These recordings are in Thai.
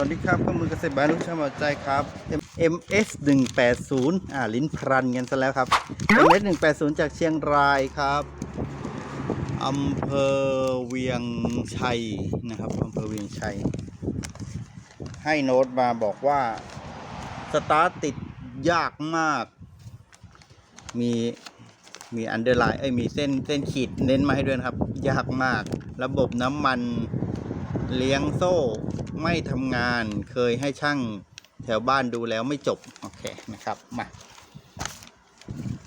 วัสดีครับข้อมือเกษตรบ้านลูกชาวหมอใจครับ MS 180อ่าลิ้นพรันกันซะแล้วครับ MS 180 จากเชียงรายครับอำเภอเวียงชัยนะครับอำเภอเวียงชัย ให้โน้ตมาบอกว่าสตาร์ทติดยากมาก มีมีอันเดอร์ไลน์เอ้ยมีเส้นเส้นขีดเน้นมาให้ด้วยครับ ยากมาก ระบบน้ำมัน เลี้ยงโซ่ไม่ทำงานเคยให้ช่างแถวบ้านดูแล้วไม่จบ โอเคนะครับ มา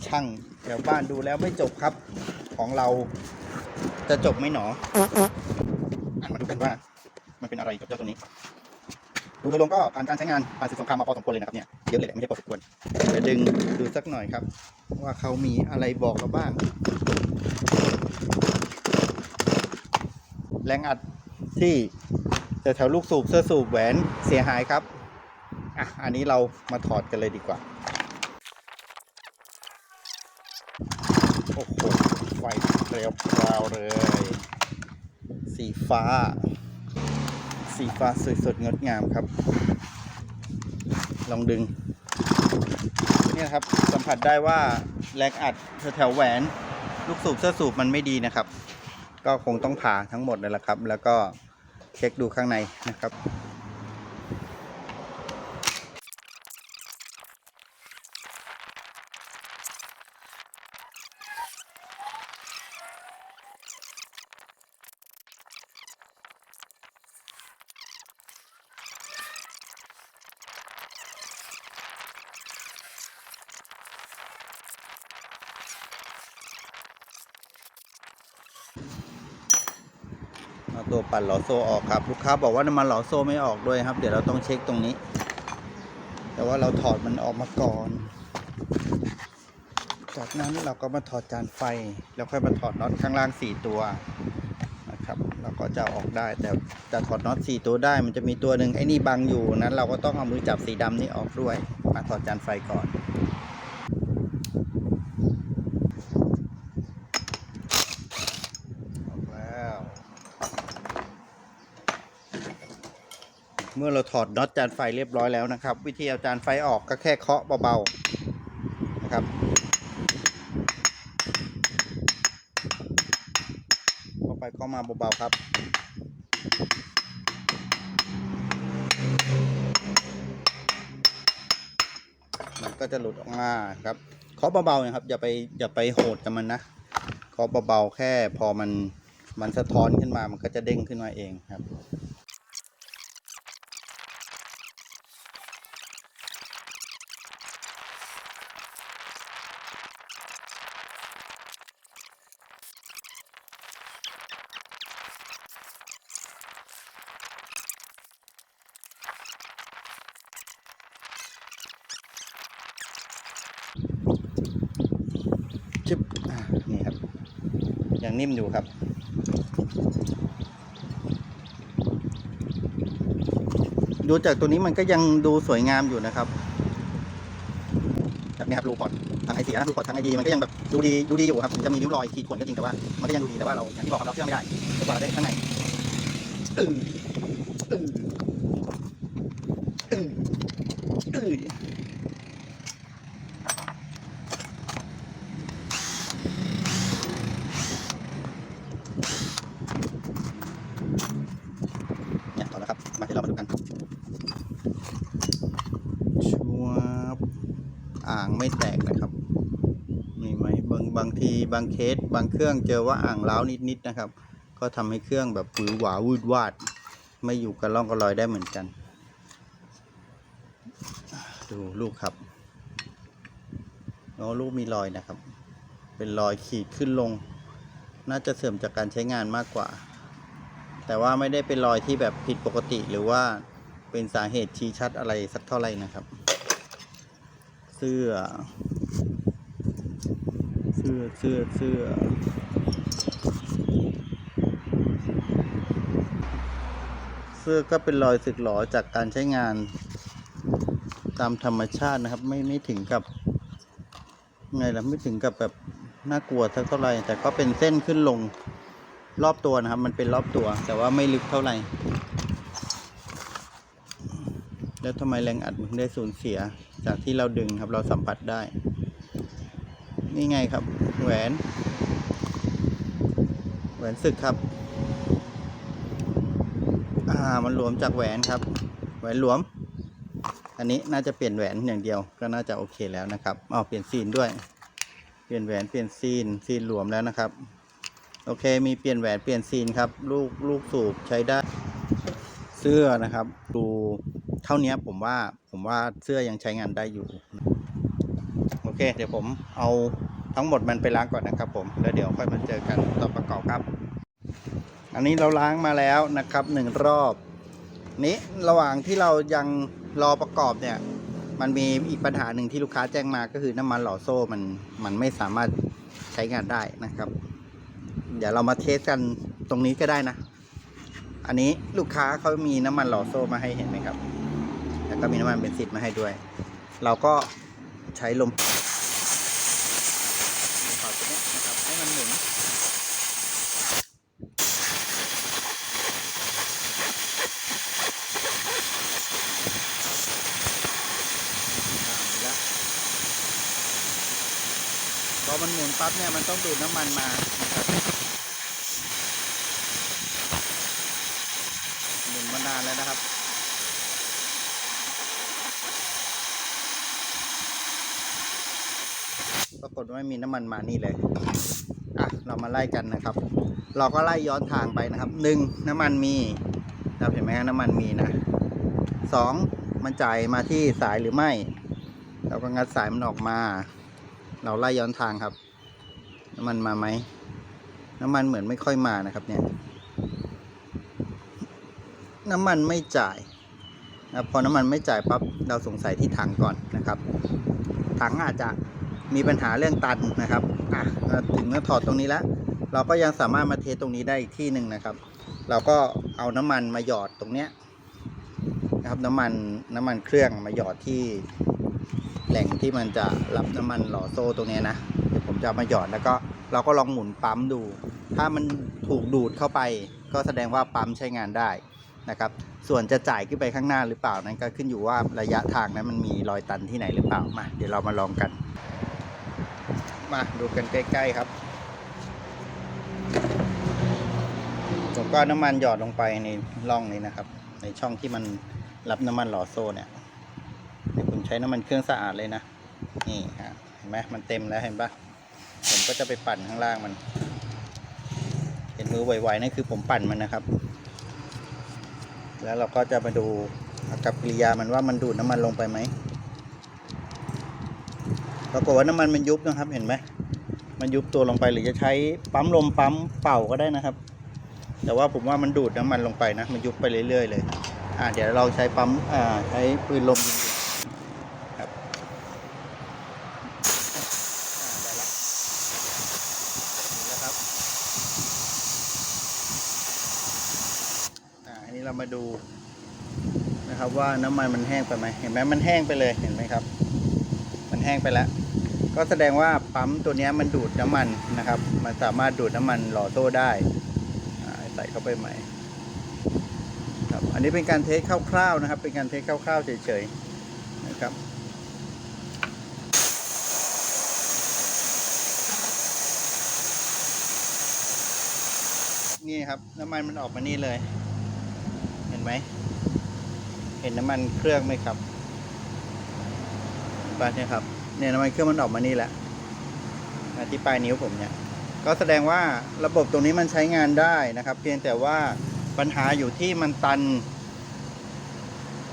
ช่างแถวบ้านดูแล้วไม่จบครับ ของเราจะจบไหมหนออะมาดูกันว่า มันเป็นอะไรกับเจ้าตัวนี้ดูโดยรวมก็ผ่านการใช้งานผ่านศึกสงครามมาพอสมควรเลยนะครับเนี่ยเยอะเลยแหละไม่ใช่พอสมควรเดี๋ยวดึงดูสักหน่อยครับ ว่าเขามีอะไรบอกเราบ้าง แรงอัด ที่แถวลูกสูบเสื้อสูบแหวนเสียหายครับอะอันนี้เรามาถอดกันเลยดีกว่า โอ้โหไฟเปลวพราวเลย สีฟ้า สีฟ้าสวยสดงดงามครับ ลองดึง เนี่ยครับสัมผัสได้ว่าแรงอัดแถวแหวน ลูกสูบเสื้อสูบมันไม่ดีนะครับ ก็คงต้องผ่าทั้งหมดเลยละครับ แล้วก็เช็คดูข้างในนะครับ ตัวปั่นหล่อโซ่ออกครับ ลูกค้าบอกว่าน้ำมันหล่อโซ่ไม่ออกด้วยครับ เดี๋ยวเราต้องเช็คตรงนี้ แต่ว่าเราถอดมันออกมาก่อน จากนั้นเราก็มาถอดจานไฟ แล้วค่อยมาถอดน็อตข้างล่างสี่ตัวนะครับเราก็จะอออกได้ แต่จะถอดน็อตสี่ตัวได้มันจะมีตัวหนึ่งไอ้นี่บังอยู่นั้น เราก็ต้องเอามือจับสีดำนี้ออกด้วย มาถอดจานไฟก่อน ออกแล้ว เมื่อเราถอดน็อตจานไฟเรียบร้อยแล้วนะครับ วิธีเอาจานไฟออกก็แค่เคาะเบาๆนะครับเข้าไปเข้ามาเบาๆครับมันก็จะหลุดออกมาครับเคาะเบาๆนะครับอย่าไปอย่าไปโหดกับมันนะเคาะเบาๆแค่พอมันมันสะท้อนขึ้นมามันก็จะเด้งขึ้นมาเองครับ ชึบอ่านี่ครับ ยัง นิ่มอยู่ครับ ดูจากตัวนี้มันก็ยังดูสวยงามอยู่นะครับแบบนี้ครับรูพอร์ตทางไอเสียรูพอร์ตทางไอดีมันก็ยังแบบดูดีดูดีอยู่ครับจะมีริ้วรอยขีดข่วนก็จริงแต่ว่ามันก็ยังดูดีแต่ว่าเราอย่างที่บอกครับเราเชื่อไม่ได้จนกว่าเราได้ข้างในอื้ออื้ออื้ออื้อ เนี่ยต่อแล้วครับ มาที่เรามาดูกันชัวบอ่างไม่แตกนะครับ นี่ไหมบางบางที บางเคสบางเครื่องเจอว่าอ่างร้าวนิดๆนะครับ ก็ทำให้เครื่องแบบหวือหวาวืดวาด ไม่อยู่กับร่องกับรอยได้เหมือนกัน ดูลูกครับอ๋อลูกมีรอยนะครับ เป็นรอยขีดขึ้นลง น่าจะเสื่อมจากการใช้งานมากกว่า แต่ว่าไม่ได้เป็นรอยที่แบบผิดปกติหรือว่าเป็นสาเหตุชี้ชัดอะไรสักเท่าไหร่นะครับ เสื้อ สื้อเสื้อเสื้อเสื้อก็เป็นรอยสึกหรอจากการใช้งาน ตามธรรมชาตินะครับ ไม่ไม่ถึงกับ ไงล่ะไม่ถึงกับแบบน่ากลัวสักเท่าไหร่ แต่ก็เป็นเส้นขึ้นลงรอบตัวนะครับ มันเป็นรอบตัว แต่ว่าไม่ลึกเท่าไหร่ แล้วทำไมแรงอัดมันได้สูญเสียจากที่เราดึงครับเราสัมผัสได้ นี่ไงครับ แหวนแหวนศึกครับ อ่ามันหลวมจากแหวนครับ แหวนหลวม อันนี้น่าจะเปลี่ยนแหวนอย่างเดียวก็น่าจะโอเคแล้วนะครับอ๋อเปลี่ยนซีนด้วย เปลี่ยนแหวนเปลี่ยนซีนซีนหลวมแล้วนะครับ โอเคมีเปลี่ยนแหวนเปลี่ยนซีนครับ ลูกลูกสูบใช้ได้ เสื้อนะครับ ดูเท่านี้ผมว่าผมว่าเสื้อยังใช้งานได้อยู่ เค เดี๋ยวผมเอาทั้งหมดมันไปล้างก่อนนะครับผมแล้วเดี๋ยวค่อยมาเจอกันตอนประกอบครับ อันนี้เราล้างมาแล้วนะครับหนึ่งรอบ นี้ระหว่างที่เรายังรอประกอบเนี่ย มันมีอีกปัญหาหนึ่งที่ลูกค้าแจ้งมาก็คือน้ำมันหล่อโซ่มันมันไม่สามารถใช้งานได้นะครับ เดี๋ยวเรามาเทสกันตรงนี้ก็ได้นะ อันนี้ลูกค้าเขามีน้ำมันหล่อโซ่มาให้เห็นไหมครับ แล้วก็มีน้ำมันเบนซินมาให้ด้วย เราก็ ใช้ลมลมเป่าตัวนี้นะครับให้มันหมุนแล้วพอมันหมุนปั๊บเนี่ยมันต้องดูดน้ำมันมานะครับหมุนมานานแล้วนะครับ ปรากฏว่าไม่มีน้ำมันมานี่เลยอะเรามาไล่กันนะครับ เราก็ไล่ย้อนทางไปนะครับหนึ่งน้ำมันมีนะครับเห็นไหมฮะน้ำมันมีนะสองมันจ่ายมาที่สายหรือไม่ เราก็งัดสายมันออกมา เราไล่ย้อนทางครับ น้ำมันมาไหมน้ำมันเหมือนไม่ค่อยมานะครับ เนี่ย น้ำมันไม่จ่ายนะพอน้ำมันไม่จ่ายปั๊บเราสงสัยที่ถังก่อนนะครับ ถังอาจจะ มีปัญหาเรื่องตันนะครับอะถึงจะถอดตรงนี้แล้ว เราก็ยังสามารถมาเทสตรงนี้ได้อีกที่หนึ่งนะครับ เราก็เอาน้ำมันมาหยอดตรงเนี้ยนะครับน้ำมันน้ำมันเครื่องมาหยอดที่แหล่งที่มันจะรับน้ำมันหล่อโซ่ตรงเนี้ยนะเดี๋ยวผมจะมาหยอดแล้วก็เราก็ลองหมุนปั๊มดู ถ้ามันถูกดูดเข้าไป ก็แสดงว่าปั๊มใช้งานได้นะครับ ส่วนจะจ่ายขึ้นไปข้างหน้าหรือเปล่านั้นก็ขึ้นอยู่ว่าระยะทางนั้นมันมีรอยตันที่ไหนหรือเปล่ามาเดี๋ยวเรามาลองกัน มาดูกันใกล้ๆครับผมก็น้ำมันหยอดลงไปในร่องนี้นะครับ ในช่องที่มันรับน้ำมันหล่อโซ่เนี่ยเดี๋ยวผมใช้น้ำมันเครื่องสะอาดเลยนะ นี่ฮะเห็นไหมมันเต็มแล้วเห็นปะผมก็จะไปปั่นข้างล่างมัน เห็นมือไวๆนั่นคือผมปั่นมันนะครับ แล้วเราก็จะมาดูอากับกิริยามันว่ามันดูดน้ำมันลงไปไหม ปรากฏว่าน้ำมันมันยุบนะครับเห็นไหมมันยุบตัวลงไปหรือจะใช้ปั๊มลมปั๊มเป่าก็ได้นะครับ แต่ว่าผมว่ามันดูดน้ำมันลงไปนะ มันยุบไปเรื่อย ๆ เลยอ่าเดี๋ยวเราใช้ปั๊มอ่าใช้ปืนลมยิงครับอ่าได้ละเห็นแล้วครับอ่าอันนี้เรามาดูนะครับว่าน้ำมันมันแห้งไปไหมเห็นไหมมันแห้งไปเลยเห็นไหมครับ มันแห้งไปแล้ว ก็แสดงว่าปั๊มตัวนี้มันดูดน้ำมันนะครับ มันสามารถดูดน้ำมันหล่อโซ่ได้ใส่เข้าไปใหม่ครับอันนี้เป็นการเทสคร่าวๆนะครับ เป็นการเทสคร่าวๆเฉยๆนะครับนี่ครับน้ำมันมันออกมานี่เลย เห็นไหม เห็นน้ำมันเครื่องไหมครับปาเนี่ยครับ เนี่ยน้ำมันเครื่องมันออกมานี่แหละที่ปลายนิ้วผมเนี่ย ก็แสดงว่าระบบตรงนี้มันใช้งานได้นะครับ เพียงแต่ว่าปัญหาอยู่ที่มันตัน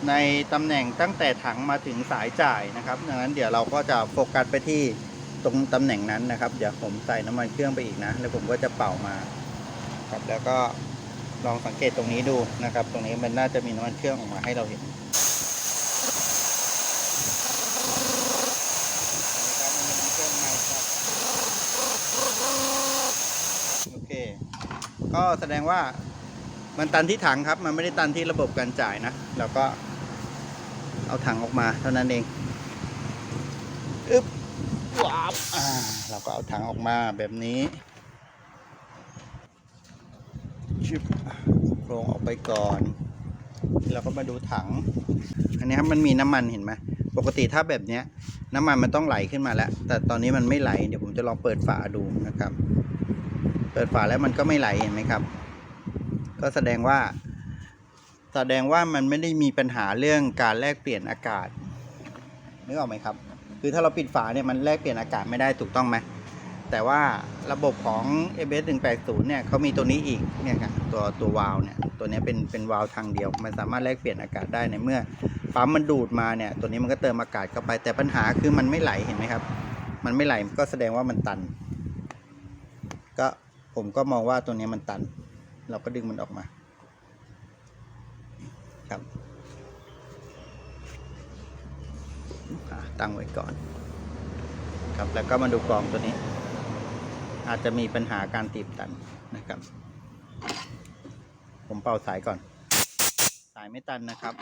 ในตำแหน่งตั้งแต่ถังมาถึงสายจ่ายนะครับ ดังนั้นเดี๋ยวเราก็จะโฟกัสไปที่ตรงตำแหน่งนั้นนะครับ เดี๋ยวผมใส่น้ำมันเครื่องไปอีกนะ แล้วผมก็จะเป่ามาครับแล้วก็ลองสังเกตตรงนี้ดูนะครับ ตรงนี้มันน่าจะมีน้ำมันเครื่องออกมาให้เราเห็นนะครับมันเป็นน้ำเครื่องใหม่ครับโอเค ก็แสดงว่ามันตันที่ถังครับ มันไม่ได้ตันที่ระบบการจ่ายนะเราก็เอาถังออกมาเท่านั้นเองอึ๊บว้าบอ่าเราก็เอาถังออกมาแบบนี้ชิบโครงออกไปก่อนเราก็มาดูถัง อันนี้ครับมันมีน้ำมันเห็นไหมปกติถ้าแบบเนี้ย น้ำมันมันต้องไหลขึ้นมาแล้ว แต่ตอนนี้มันไม่ไหล เดี๋ยวผมจะลองเปิดฝาดูนะครับ เปิดฝาแล้วมันก็ไม่ไหลเห็นไหมครับ ก็แสดงว่า แสดงว่ามันไม่ได้มีปัญหาเรื่องการแลกเปลี่ยนอากาศนึกออกไหมครับ คือถ้าเราปิดฝาเนี่ยมันแลกเปลี่ยนอากาศไม่ได้ถูกต้องไหมแต่ว่าระบบของ a b s 180 เนี่ยเขามีตัวนี้อีกเนี่ยครับตัวตัววาล์วเนี่ยตัวนี้เป็นเป็นวาล์วทางเดียว มันสามารถแลกเปลี่ยนอากาศได้ในเมื่อปั๊มมันดูดมาเนี่ยตัวนี้มันก็เติมอากาศเข้าไปแต่ปัญหาคือมันไม่ไหลเห็นไหมครับ มันไม่ไหลก็แสดงว่ามันตัน ผมก็มองว่าตัวนี้มันตัน เราก็ดึงมันออกมาครับตั้งไว้ก่อน ครับแล้วก็มาดูกรองตัวนี้ อาจจะมีปัญหาการตีบตันนะครับ ผมเป่าสายก่อน สายไม่ตันนะครับ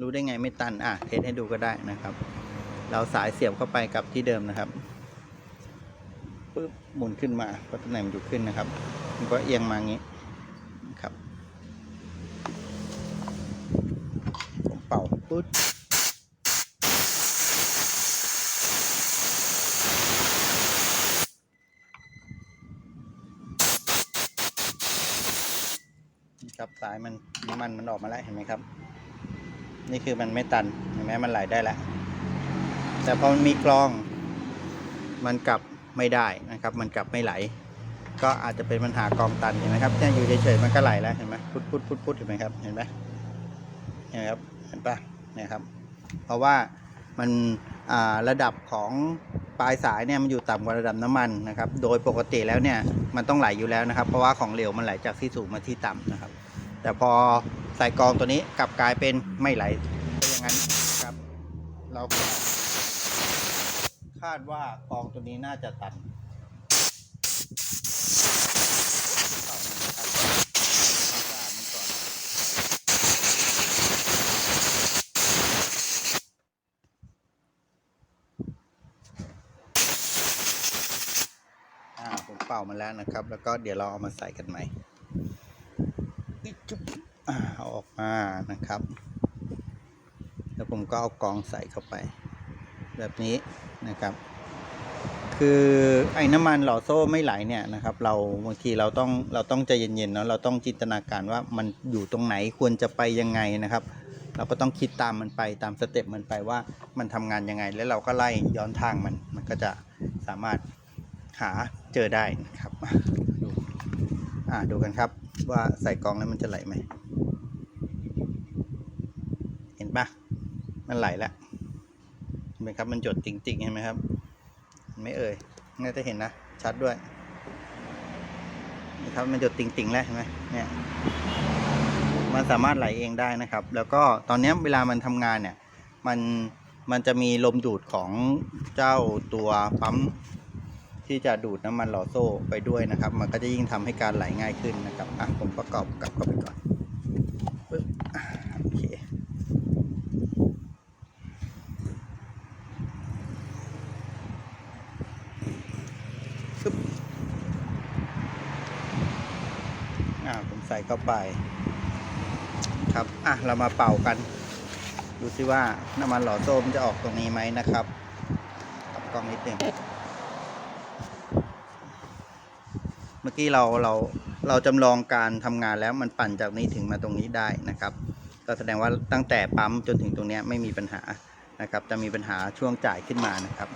รู้ได้ไงไม่ตันอะเทสให้ดูก็ได้นะครับ เราสายเสียบเข้าไปกับที่เดิมนะครับ ปึ๊บหมุนขึ้นมาเพราะตำแหน่งมันอยู่ขึ้นนะครับ มันก็เอียงมาอย่างนี้ครับ ผมเป่าปุ๊บนะครับสายมันน้ำมันมันออกมาแล้วเห็นไหมครับ นี่คือมันไม่ตันเห็นไหมมันไหลได้แล้วแต่พอมันมีกรองมันกลับ ไม่ได้นะครับ มันกลับไม่ไหล ก็อาจจะเป็นปัญหากองตันเห็นไหมครับเนี่ยอยู่เฉยๆมันก็ไหลแล้วเห็นไหมพุดพุดพุดพุดเห็นไหมครับเห็นไหมเห็นไหมครับเห็นปะเนี่ยครับ เพราะว่ามันระดับของปลายสายเนี่ยมันอยู่ต่ำกว่าระดับน้ำมันนะครับ โดยปกติแล้วเนี่ยมันต้องไหลอยู่แล้วนะครับ เพราะว่าของเหลวมันไหลจากที่สูงมาที่ต่ำนะครับ แต่พอใส่กองตัวนี้กลับกลายเป็นไม่ไหลเป็นอย่างนั้นครับเรา คาดว่ากองตัวนี้น่าจะตันเป่ามันนะครับทำสะอาดก่อนผมเป่ามาแล้วนะครับ แล้วก็เดี๋ยวเราเอามาใส่กันใหม่อิ๊ดจุ๊บอ่าเอาออกมานะครับ แล้วผมก็เอากองใส่เข้าไป แบบนี้นะครับ คือไอ้น้ำมันหล่อโซ่ไม่ไหลเนี่ยนะครับ เราบางทีเราต้องเราต้องใจเย็นๆเนาะเราต้องจินตนาการว่ามันอยู่ตรงไหนควรจะไปยังไงนะครับ เราก็ต้องคิดตามมันไปตามสเต็ปมันไปว่ามันทำงานยังไง แล้วเราก็ไล่ย้อนทางมันมันก็จะสามารถหาเจอได้นะครับดูอ่าดูกันครับว่าใส่กองแล้วมันจะไหลไหมเห็นปะมันไหลแล้ว เห็นไหมครับมันจดจริงๆเห็นไหมครับ ไม่เอ่ยน่าจะเห็นนะ ชัดด้วยนะครับมันจดติ่งๆแล้วเห็นไหมเนี่ยมันสามารถไหลเองได้นะครับ แล้วก็ตอนนี้เวลามันทำงานเนี่ยมันมันจะมีลมดูดของเจ้าตัวปั๊มที่จะดูดน้ำมันหล่อโซ่ไปด้วยนะครับ มันก็จะยิ่งทำให้การไหลง่ายขึ้นนะครับอะผมประกอบกลับเข้าไปก่อนปึ๊บอะโอเคปึ๊บอ่าผมใส่ เข้าไป ครับอะเรามาเป่ากัน ดูซิว่าน้ำมันหล่อโซ่มนจะออกตรงนี้ไหมนะครับกับกล้องนิดหนึ่งเมื่อกี้เราเราเราจำลองการทำงานแล้วมันปั่นจากนี้ถึงมาตรงนี้ได้นะครับ ก็แสดงว่าตั้งแต่ปั๊มจนถึงตรงนี้ไม่มีปัญหานะครับ จะมีปัญหาช่วงจ่ายขึ้นมานะครับ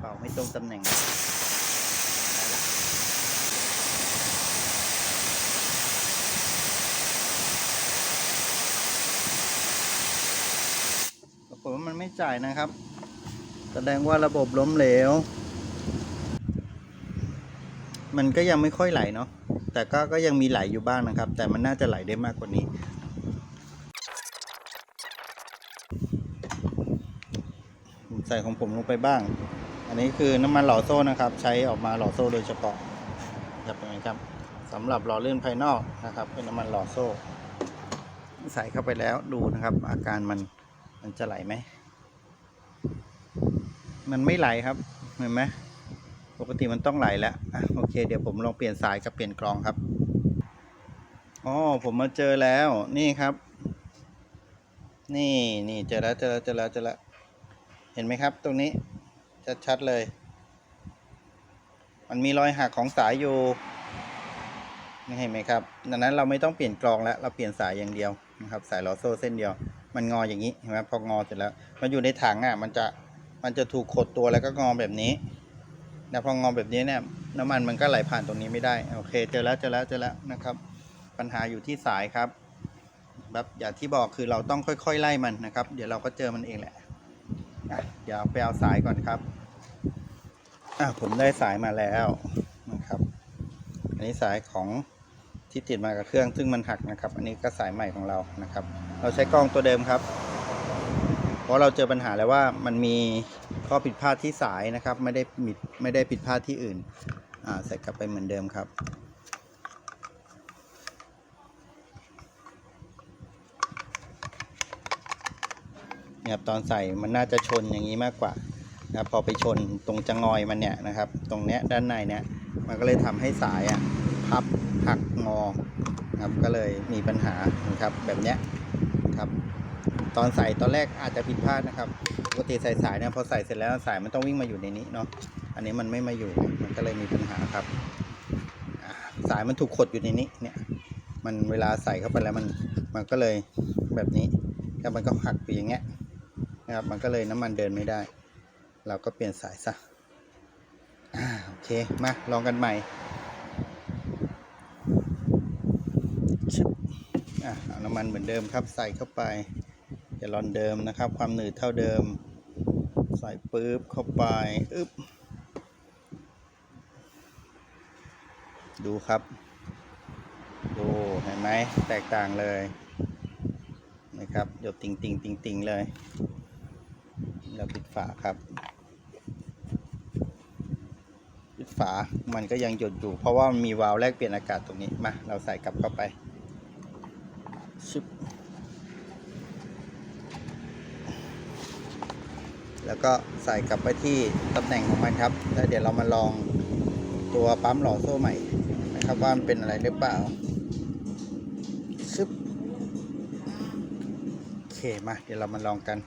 เป่าให้ตรงตำแหน่งได้ละปรากฏว่ามันไม่ จ่ายนะครับ แสดงว่าระบบล้มเหลว มันก็ยังไม่ค่อยไหลเนาะแต่ก็ก็ยังมีไหลอยู่บ้างนะครับ แต่มันน่าจะไหลได้มากกว่านี้ ใส่ของผมลงไปบ้าง อันนี้คือน้ำมันหล่อโซ่นะครับ ใช้ออกมาหล่อโซ่โดยเฉพาะครับเป็นไงครับสำหรับหล่อเลื่อนภายนอกนะครับ เป็นน้ำมันหล่อโซ่ ใส่เข้าไปแล้วดูนะครับ อาการมันมันจะไหลไหม มันไม่ไหลครับ เห็นไหมปกติมันต้องไหลแล้วโอเค เดี๋ยวผมลองเปลี่ยนสายกับเปลี่ยนกรองครับอ๋อผมมาเจอแล้วนี่ครับ นี่นี่เจอแล้วเจอแล้วเจอแล้วเจอแล้วเห็นไหมครับ ตรงนี้ชัดๆเลย มันมีรอยหักของสายอยู่นี่เห็นไหมครับดังนั้นเราไม่ต้องเปลี่ยนกรองแล้ว เราเปลี่ยนสายอย่างเดียวนะครับ สายลอโซ่เส้นเดียว มันงออย่างนี้เห็นไหมพองอเสร็จแล้ว มันอยู่ในถังอะ มันจะ มันจะถูกขดตัวแล้วก็งอแบบนี้แล้วพองอแบบนี้เนี่ยน้ำมันมันก็ไหลผ่านตรงนี้ไม่ได้โอเคเจอแล้วเจอแล้วเจอแล้วนะครับ ปัญหาอยู่ที่สายครับแบบอย่างที่บอกคือเราต้องค่อยๆไล่มันนะครับ เดี๋ยวเราก็เจอมันเองแหละอะเดี๋ยวไปเอาสายก่อนครับอะผมได้สายมาแล้วนะครับ อันนี้สายของที่ติดมากับเครื่องซึ่งมันหักนะครับ อันนี้ก็สายใหม่ของเรานะครับ เราใช้กล้องตัวเดิมครับ เพราะเราเจอปัญหาแล้วว่ามันมีข้อผิดพลาดที่สายนะครับ ไม่ได้มิดไม่ได้ผิดพลาดที่อื่นอ่าใส่กลับไปเหมือนเดิมครับเนี่ยครับตอนใส่มันน่าจะชนอย่างนี้มากกว่านะพอไปชนตรงจะงอยมันเนี่ยนะครับ ตรงเนี้ยด้านในเนี่ยมันก็เลยทำให้สายอะพับหักงอครับก็เลยมีปัญหานะครับแบบเนี้ยครับ ตอนใส่ตอนแรกอาจจะผิดพลาดนะครับปกติใส่สายเนี่ยพอใส่เสร็จแล้วสายมันต้องวิ่งมาอยู่ในนี้เนาะอันนี้มันไม่มาอยู่มันก็เลยมีปัญหาครับ สายมันถูกขดอยู่ในนี้เนี่ยมันเวลาใส่เข้าไปแล้วมันมันก็เลยแบบนี้แล้วมันก็หักไปอย่างเงี้ยนะครับมันก็เลยน้ำมันเดินไม่ได้ เราก็เปลี่ยนสายซะอ่าโอเคมาลองกันใหม่ชึบอะเอาน้ำมันเหมือนเดิมครับใส่เข้าไป ลลอนเดิมนะครับ ความหนืดเท่าเดิม ใส่ปุ๊บเข้าไปอึ๊บดูครับ ดูเห็นไหมแตกต่างเลยนะครับหยดติงติงติงติงเลยแล้วปิดฝาครับ ปิดฝามันก็ยังหยดอยู่ เพราะว่ามันมีวาล์วแลกเปลี่ยนอากาศตรงนี้มาเราใส่กลับเข้าไปชึบ แล้วก็ใส่กลับไปที่ตำแหน่งของมันครับ แล้วเดี๋ยวเรามาลองตัวปั๊มหล่อโซ่ใหม่นะครับว่ามันเป็นอะไรหรือเปล่าชึบโอเคมา เดี๋ยวเรามาลองกัน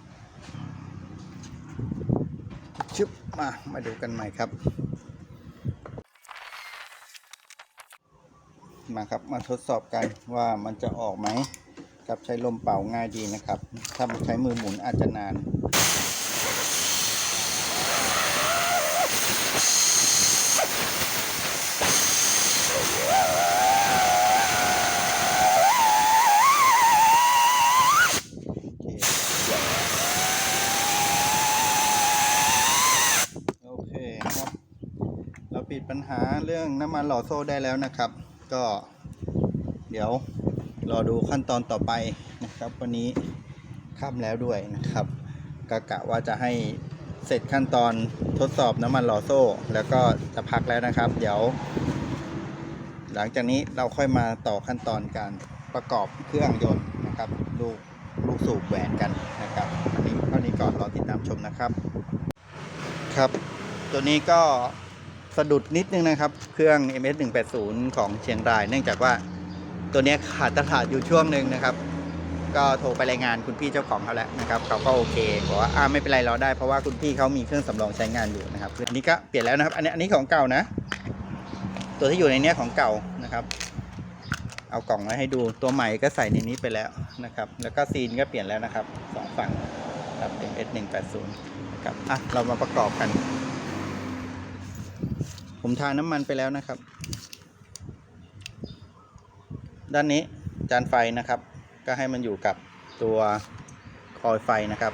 ชึบมา มาดูกันใหม่ครับ มาครับมาทดสอบกันว่ามันจะออกไหมกับใช้ลมเป่าง่ายดีนะครับ ถ้าใช้มือหมุนอาจจะนาน โอเคครับ เราปิดปัญหาเรื่อง น้ำมันหล่อโซ่ได้แล้วนะครับ ก็เดี๋ยวรอดูขั้นตอนต่อไปนะครับ วันนี้ค่ำแล้วด้วยนะครับกะกะว่าจะให้เสร็จขั้นตอนทดสอบน้ำมันหล่อโซ่ แล้วก็จะพักแล้วนะครับ เดี๋ยว หลังจากนี้เราค่อยมาต่อขั้นตอนการประกอบเครื่องยนต์นะครับลูกลูกสูบแหวนกันนะครับอันนี้เท่านี้ก่อนรอติดตามชมนะครับ ครับ ตัวนี้ก็ สะดุดนิดนึงนะครับ เครื่อง MS 180ของเชียงราย เนื่องจากว่าตัวนี้ขาดตลาดอยู่ช่วงหนึ่งนะครับ ก็โทรไปรายงานคุณพี่เจ้าของเขาแล้วนะครับเขาก็โอเคบอกว่าอ่าไม่เป็นไรรอได้เพราะว่าคุณพี่เขามีเครื่องสำรองใช้งานอยู่นะครับอันนี้ก็เปลี่ยนแล้วนะครับ อันนี้อันนี้ของเก่านะ ตัวที่อยู่ในนี้ของเก่านะครับ เอากล่องมาให้ดูตัวใหม่ก็ใส่ในนี้ไปแล้วนะครับ แล้วก็ซีนก็เปลี่ยนแล้วนะครับสองฝั่งครับ MS 180ครับอะเรามาประกอบกัน ผมทาน้ำมันไปแล้วนะครับ ด้านนี้จานไฟนะครับ ก็ให้มันอยู่กับตัวคอยไฟนะครับ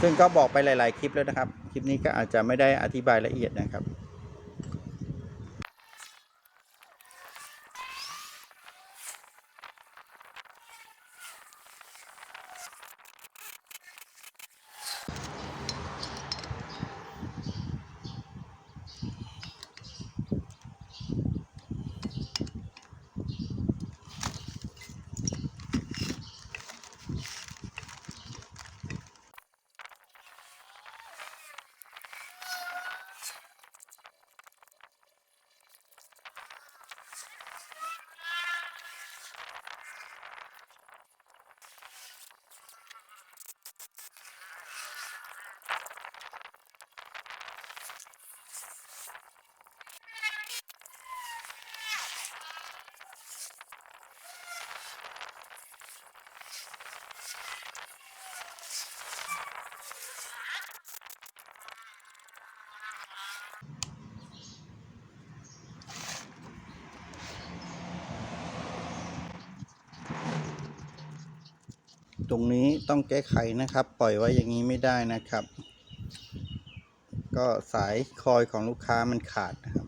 ซึ่งก็บอกไปหลาย ๆ คลิปแล้วนะครับ คลิปนี้ก็อาจจะไม่ได้อธิบายละเอียดนะครับ ตรงนี้ต้องแก้ไขนะครับ ปล่อยไว้อย่างนี้ไม่ได้นะครับ ก็สายคอยของลูกค้ามันขาดนะครับ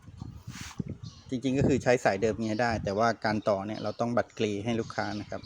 จริงๆก็คือใช้สายเดิมเนี้ยได้ แต่ว่าการต่อเนี่ยเราต้องบัดกรีให้ลูกค้านะครับ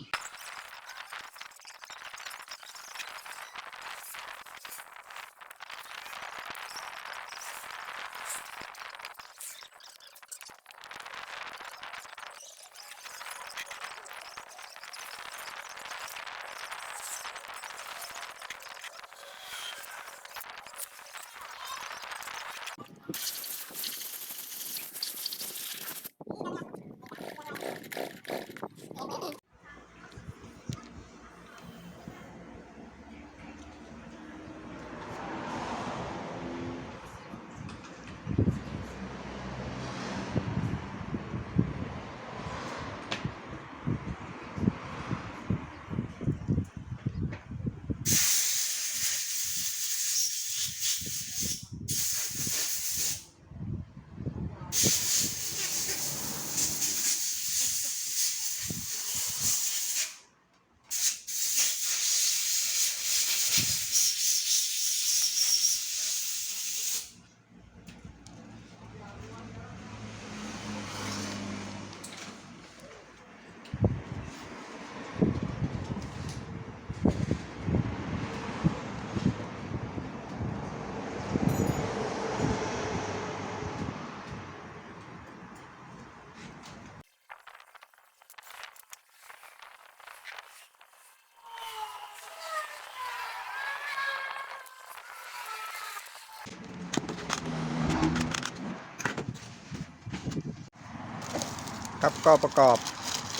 ครับก็ประกอบ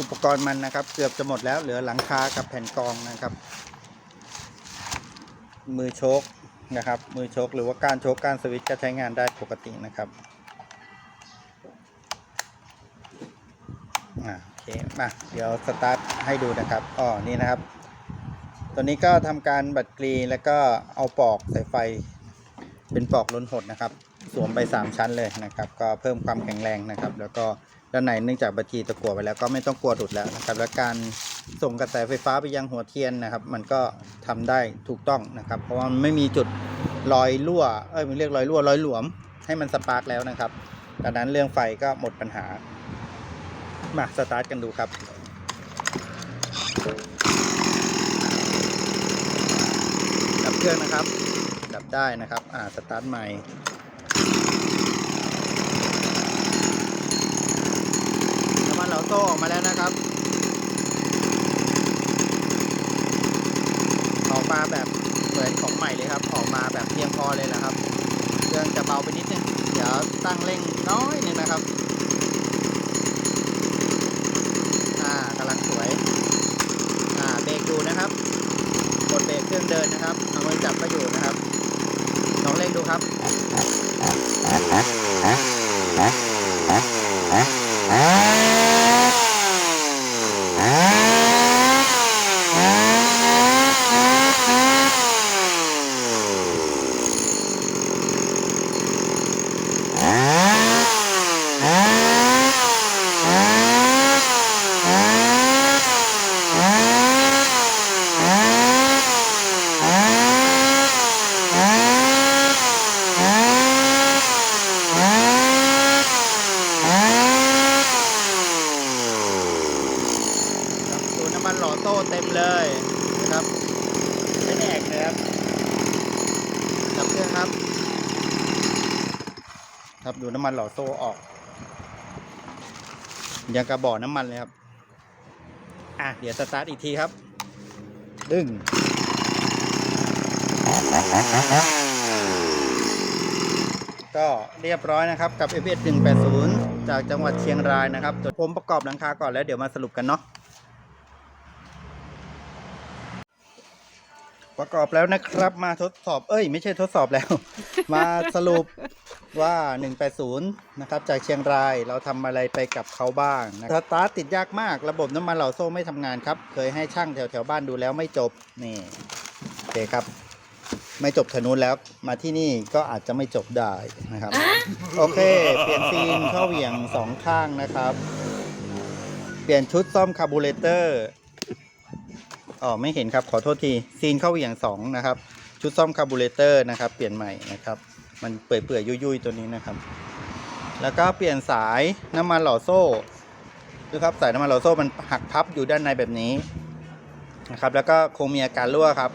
อุปกรณ์มันนะครับ เกือบจะหมดแล้วเหลือหลังคากับแผ่นกองนะครับ มือโชคนะครับ มือโชคหรือว่าการโชคการสวิตช์ก็ใช้งานได้ปกตินะครับอ่าโอเคมาเดี๋ยวสตาร์ทให้ดูนะครับอ๋อนี่นะครับ ตัวนี้ก็ทำการบัดกรีแล้วก็เอาปอกสายไฟ เป็นปอกล้นหดนะครับ สวมไป 3 ชั้นเลยนะครับ ก็เพิ่มความแข็งแรงนะครับ แล้วก็ ด้านในเนื่องจากบัตรีตะกั่วไปแล้วก็ไม่ต้องกลัวหลุดแล้วนะครับ และการส่งกระแสไฟฟ้าไปยังหัวเทียนนะครับ มันก็ทำได้ถูกต้องนะครับ เพราะว่ามันไม่มีจุดรอยรั่วเอ้ยมันเรียกรอยรั่วรอยหลวม ให้มันสปาร์กแล้วนะครับดังนั้นเรื่องไฟก็หมดปัญหามาสตาร์ทกันดูครับดับเครื่องนะครับ ดับได้นะครับ อ่าสตาร์ทใหม่ น้ำมันเหลา โซ่ออกมาแล้วนะครับออกมาแบบเหมือนของใหม่เลยครับ ออกมาแบบเพียงพอเลยแหละครับ เครื่องจะเบาไปนิดนึง เดี๋ยวตั้งเร่งน้อยนึงนะครับ อ่ากำลังสวย อ่า เบรกดูนะครับ กดเบรกเครื่องเดินนะครับ เอามือจับก็อยู่นะครับ ลองเร่งดูครับ ครับสูน้ำมันหล่อโต้เต็มเลยนะครับไม่แดกเลยครับดับเครื่องครับ ครับ ดูน้ำมันหล่อโซ่ออกยังกระบอกน้ำมันเลยครับ อะ เดี๋ยวสตาร์ทอีกทีครับ ดึง ก็เรียบร้อยนะครับกับ f 1 8 0จากจังหวัดเชียงรายนะครับผมประกอบหลังคาก่อนแล้วเดี๋ยวมาสรุปกันเนาะ ประกอบแล้วนะครับ มาทดสอบเอ้ย ไม่ใช่ทดสอบแล้ว มาสรุปว่า 180 นะครับ จากเชียงรายเราทำอะไรไปกับเขาบ้างนะสตาร์ทติดยากมากระบบน้ำมันเหล่าโซ่ไม่ทำงานครับ เคยให้ช่างแถวแถวๆบ้านดูแล้วไม่จบ นี่โอเคครับ ไม่จบถนนแล้วมาที่นี่ก็อาจจะไม่จบได้นะครับ โอเค เปลี่ยนซีนเข้าเหวี่ยงสองข้างนะครับ เปลี่ยนชุดซ่อมคาร์บูเรเตอร์ อ๋อไม่เห็นครับขอโทษทีซีนเข้าเหวี่ยงสองนะครับ ชุดซ่อมคาร์บูเรเตอร์นะครับเปลี่ยนใหม่นะครับ มันเปื่อยๆยุ่ยๆตัวนี้นะครับ แล้วก็เปลี่ยนสายน้ำมันหล่อโซ่ดูครับสายน้ำมันหล่อโซ่มันหักพับอยู่ด้านในแบบนี้นะครับแล้วก็คงมีอาการรั่วครับ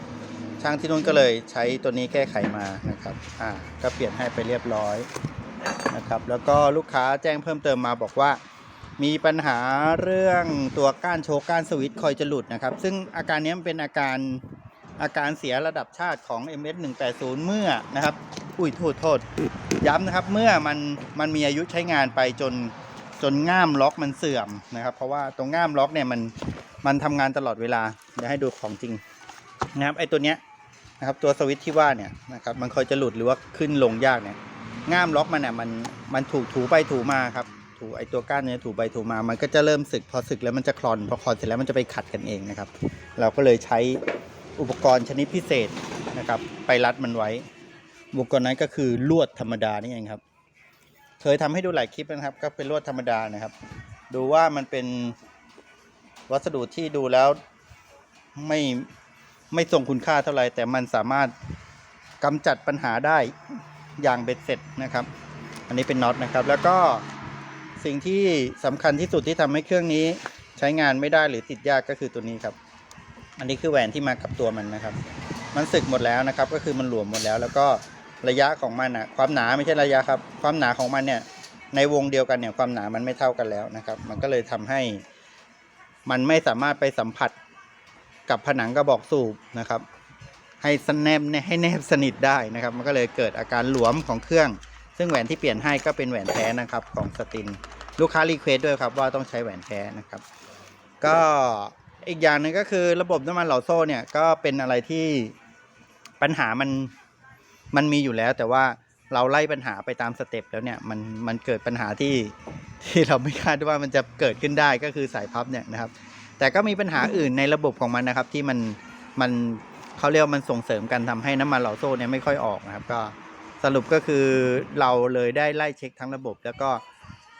ช่างที่นู่นก็เลยใช้ตัวนี้แก้ไขมานะครับอ่าก็เปลี่ยนให้ไปเรียบร้อยนะครับแล้วก็ลูกค้าแจ้งเพิ่มเติมมาบอกว่า มีปัญหาเรื่องตัวก้านโชว์ก้านสวิตคอยจะหลุดนะครับ ซึ่งอาการนี้มันเป็นอาการอาการเสียระดับชาติของ MS 180เมื่อนะครับ อุ้ยโทษโทษ ย้ำนะครับเมื่อมันมันมีอายุใช้งานไปจนจนง่ามล็อกมันเสื่อมนะครับ เพราะว่าตรงง่ามล็อกเนี่ยมันมันทำงานตลอดเวลาเดี๋ยวให้ดูของจริงนะครับไอ้ตัวเนี้ยนะครับตัวสวิตที่ว่าเนี่ยนะครับมันคอยจะหลุดหรือว่าขึ้นลงยากเนี่ยง่ามล็อกมันเนี่ยมันมันถูกถูไปถูมาครับ ถูไอตัวก้านเนี่ยถูไปถูมามันก็จะเริ่มสึกพอสึกแล้วมันจะคลอนพอคลอนเสร็จแล้วมันจะไปขัดกันเองนะครับ เราก็เลยใช้อุปกรณ์ชนิดพิเศษนะครับ ไปรัดมันไว้ อุปกรณ์นั้นก็คือลวดธรรมดานี่เองครับ เคยทำให้ดูหลายคลิปนะครับ ก็เป็นลวดธรรมดานะครับ ดูว่ามันเป็นวัสดุที่ดูแล้วไม่ไม่ทรงคุณค่าเท่าไหร่แต่มันสามารถกำจัดปัญหาได้อย่างเบ็ดเสร็จนะครับ อันนี้เป็นน็อตนะครับ แล้วก็ สิ่งที่สำคัญที่สุดที่ทำให้เครื่องนี้ใช้งานไม่ได้หรือติดยากก็คือตัวนี้ครับ อันนี้คือแหวนที่มากับตัวมันนะครับ มันสึกหมดแล้วนะครับ ก็คือมันหลวมหมดแล้ว แล้วก็ระยะของมันอะความหนาไม่ใช่ระยะครับ ความหนาของมันเนี่ยในวงเดียวกันเนี่ยความหนามันไม่เท่ากันแล้วนะครับ มันก็เลยทำให้มันไม่สามารถไปสัมผัสกับผนังกระบอกสูบนะครับ ให้สแนบเนี่ยให้แนบสนิทได้นะครับ มันก็เลยเกิดอาการหลวมของเครื่อง ซึ่งแหวนที่เปลี่ยนให้ก็เป็นแหวนแท้นะครับของสติน ลูกค้ารีเควสด้วยครับว่าต้องใช้แหวนแท้นะครับ ก็อีกอย่างหนึ่งก็คือระบบน้ำมันเหล่าโซ่เนี่ยก็เป็นอะไรที่ปัญหามันมันมีอยู่แล้ว แต่ว่าเราไล่ปัญหาไปตามสเต็ปแล้วเนี่ยมันมันเกิดปัญหาที่ที่เราไม่คาดว่ามันจะเกิดขึ้นได้ก็คือสายพับเนี่ยนะครับ แต่ก็มีปัญหาอื่นในระบบของมันนะครับ ที่มันมันเขาเรียกว่ามันส่งเสริมกันทำให้น้ำมันเหล่าโซ่เนี่ยไม่ค่อยออกนะครับ ก็สรุปก็คือเราเลยได้ไล่เช็คทั้งระบบ แล้วก็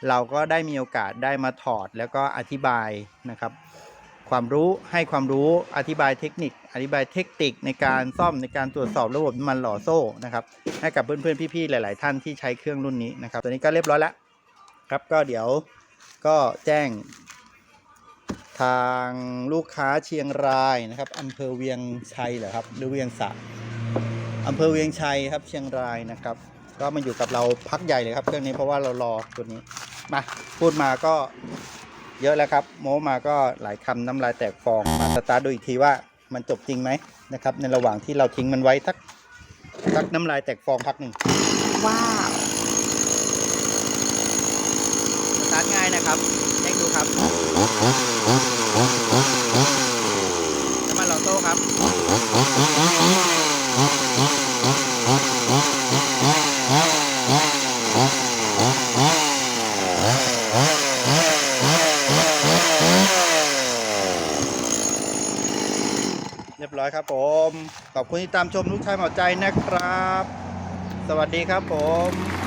เราก็ได้มีโอกาสได้มาถอดแล้วก็อธิบายนะครับ ความรู้ให้ความรู้อธิบายเทคนิค อธิบายเทคนิคในการซ่อมในการตรวจสอบระบบน้ำมันหล่อโซ่นะครับให้กับเพื่อนๆพี่ๆหลาย ๆ ท่านที่ใช้เครื่องรุ่นนี้นะครับ ตัวนี้ก็เรียบร้อยแล้วครับก็เดี๋ยวก็แจ้งทางลูกค้าเชียงรายนะครับอำเภอเวียงชัยเหรอครับหรือเวียงสะอำเภอเวียงชัยครับเชียงรายนะครับ ก็มาอยู่กับเราพักใหญ่เลยครับเครื่องนี้เพราะว่าเรารอตัวนี้มาพูดมาก็เยอะแล้วครับ โม้มาก็หลายคำน้ำลายแตกฟองมาสตาร์ทดูอีกทีว่ามันจบจริงไหมนะครับ ในระหว่างที่เราทิ้งมันไว้สักสักน้ำลายแตกฟองพักหนึ่งว้าวสตาร์ทง่ายนะครับเช็คดูครับน้ำมันหล่อโซ่ครับ เรียบร้ อยครับผมขอบคุณที่ตามชมลูกชายหมอใจนะครับ สวัสดีครับผม